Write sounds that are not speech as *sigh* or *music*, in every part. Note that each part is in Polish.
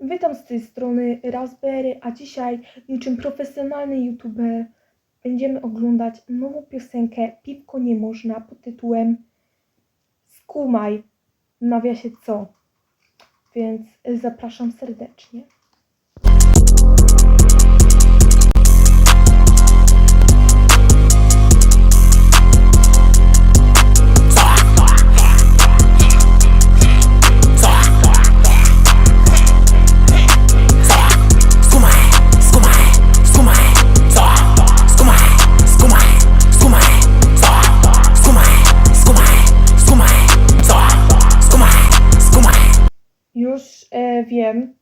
Witam z tej strony Raspberry, a dzisiaj niczym profesjonalny youtuber będziemy oglądać nową piosenkę Piwko nie można pod tytułem Skumaj, w nawiasie co. Więc zapraszam serdecznie. Wiem,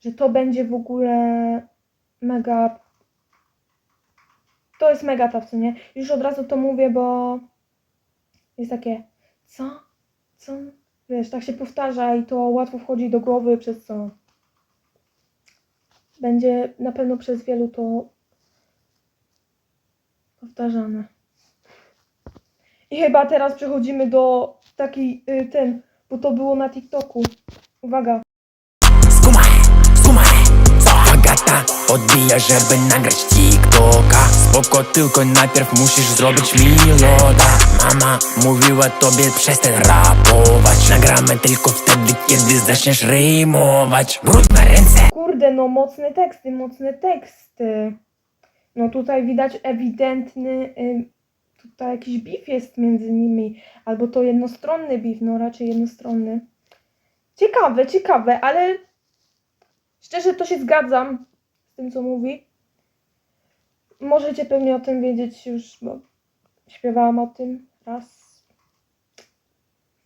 że to będzie w ogóle mega. To jest mega top, co nie? Już od razu to mówię, bo jest takie co? Co? Wiesz, tak się powtarza i to łatwo wchodzi do głowy, przez co będzie na pewno przez wielu to powtarzane. I chyba teraz przechodzimy do takiej, y, ten, bo to było na TikToku. Uwaga. Odbija, żeby nagrać TikToka Spoko, tylko najpierw musisz zrobić mi loda Mama mówiła tobie przestań rapować Nagramy tylko wtedy, kiedy zaczniesz rymować Brudne ręce Kurde, no mocne teksty, mocne teksty. No tutaj widać ewidentny, y, tutaj jakiś beef jest między nimi. Albo to jednostronny beef, no raczej jednostronny. Ciekawe, ciekawe, ale szczerze to się zgadzam tym, co mówi. Możecie pewnie o tym wiedzieć już, bo śpiewałam o tym raz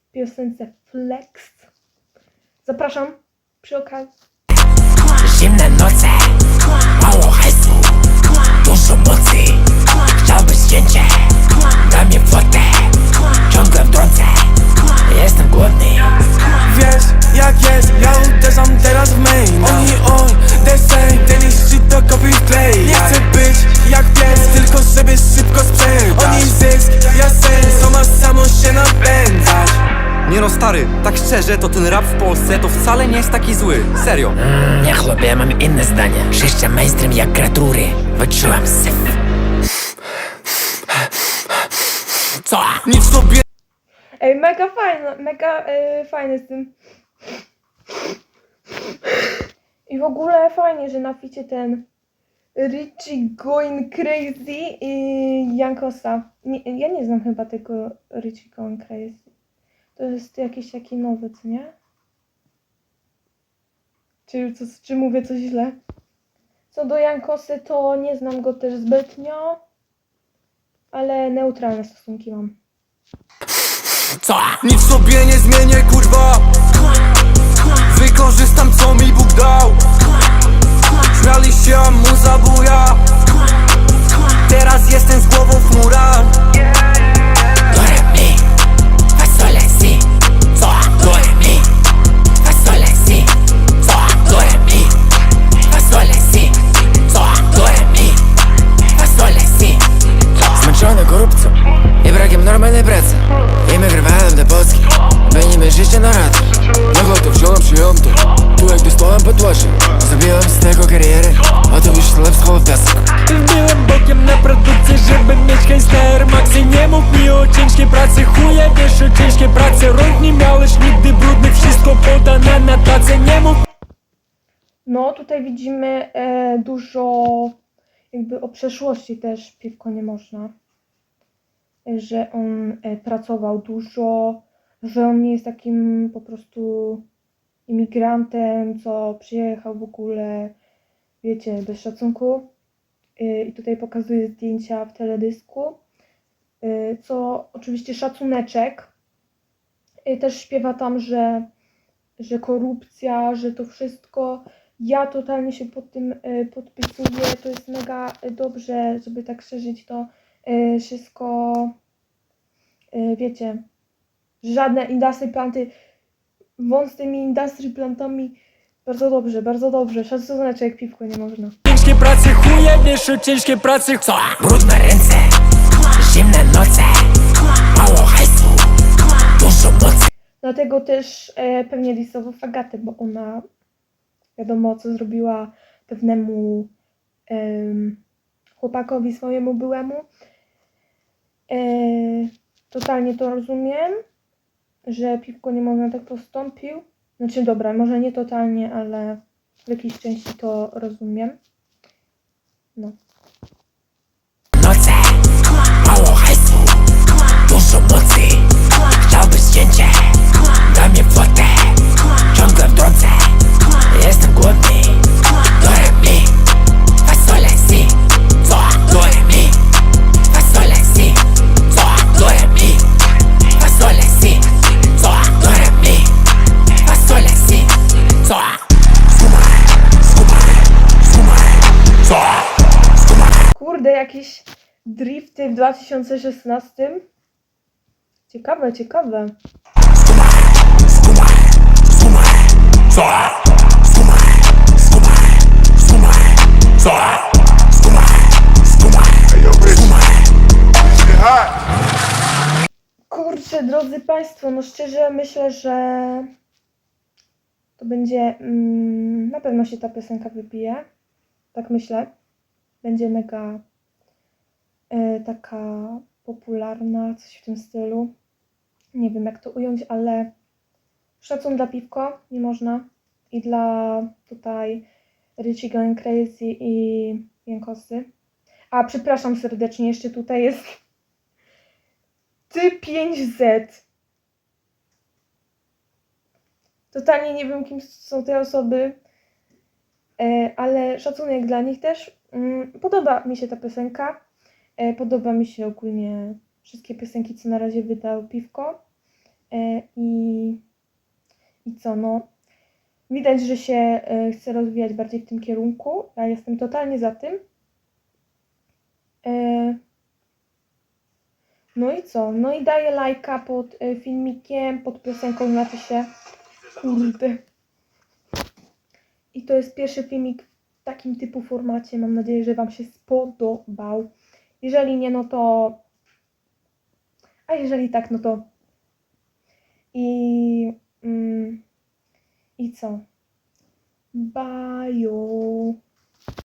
w piosence Flex. Zapraszam przy okazji. Zimne noce, mało hajsu, dużo mocy Chciałbyś zdjęcie, Nie no stary, tak szczerze, to ten rap w Polsce to wcale nie jest taki zły. Serio. mm, Nie chlubie, mam inne zdanie Szyszczę mainstream jak gratury Wyczułam syf Co? Nic sobie Ej, mega fajne, mega e, fajne z tym. I w ogóle fajnie, że na ficie ten Richie Going Crazy i Jankosa. Nie, ja nie znam chyba tego Richie Going Crazy. To jest jakiś taki nowy, co nie? Czy, co, czy mówię coś źle? Co do Jankosy, to nie znam go też zbytnio, ale neutralne stosunki mam. Co? Nic sobie nie zmienię kurwa Wykorzystam co mi Bóg dał Śmiali się a mu zabuja Teraz jestem z głową w chmurach No, tutaj widzimy e, dużo jakby o przeszłości też piwko nie można. E, Że on e, pracował dużo, że on nie jest takim po prostu imigrantem, co przyjechał w ogóle, wiecie, bez szacunku. E, I tutaj pokazuje zdjęcia w teledysku, e, co oczywiście szacuneczek. E, Też śpiewa tam, że że korupcja, że to wszystko. Ja totalnie się pod tym e, podpisuję. To jest mega e, dobrze, żeby tak szerzyć to e, wszystko. Wiecie, żadne industry planty. Wąt z tymi industry plantami. Bardzo dobrze, bardzo dobrze. Szacuneczek piwko nie można. ciężkiej pracy Chuje wiesz o ciężkiej pracy Co? Brudne ręce, zimne noce Mało hajsu, dużo mocy Dlatego też e, pewnie listował Fagatę, bo ona wiadomo, co zrobiła pewnemu em, chłopakowi swojemu byłemu. E, totalnie to rozumiem, że piwko nie można tak postąpił. Znaczy, dobra, może nie totalnie, ale w jakiejś części to rozumiem. No. Jakieś drifty w 2016. Ciekawe, ciekawe. Kurczę, drodzy Państwo, no szczerze myślę, że to będzie. Mm, na pewno się ta piosenka wybije. Tak myślę. Będzie mega taka popularna, coś w tym stylu. Nie wiem, jak to ująć, ale szacun dla piwko, nie można. I dla tutaj Richie Going Crazy i Jankosy. A, przepraszam serdecznie, jeszcze tutaj jest *laughs* ty 5Z. Totalnie nie wiem, kim są te osoby, e, ale szacunek dla nich też. Mm, Podoba mi się ta piosenka. E, Podoba mi się ogólnie wszystkie piosenki, co na razie wydał Piwko. E, I, i co, no. Widać, że się e, chce rozwijać bardziej w tym kierunku. Ja jestem totalnie za tym. No i co? No i daję lajka pod filmikiem, pod piosenką, znaczy się. Kurde. I to jest pierwszy filmik w takim typu formacie. Mam nadzieję, że Wam się spodobał. Jeżeli nie, no to. A jeżeli tak, no to. I. Mm, I co? Bye.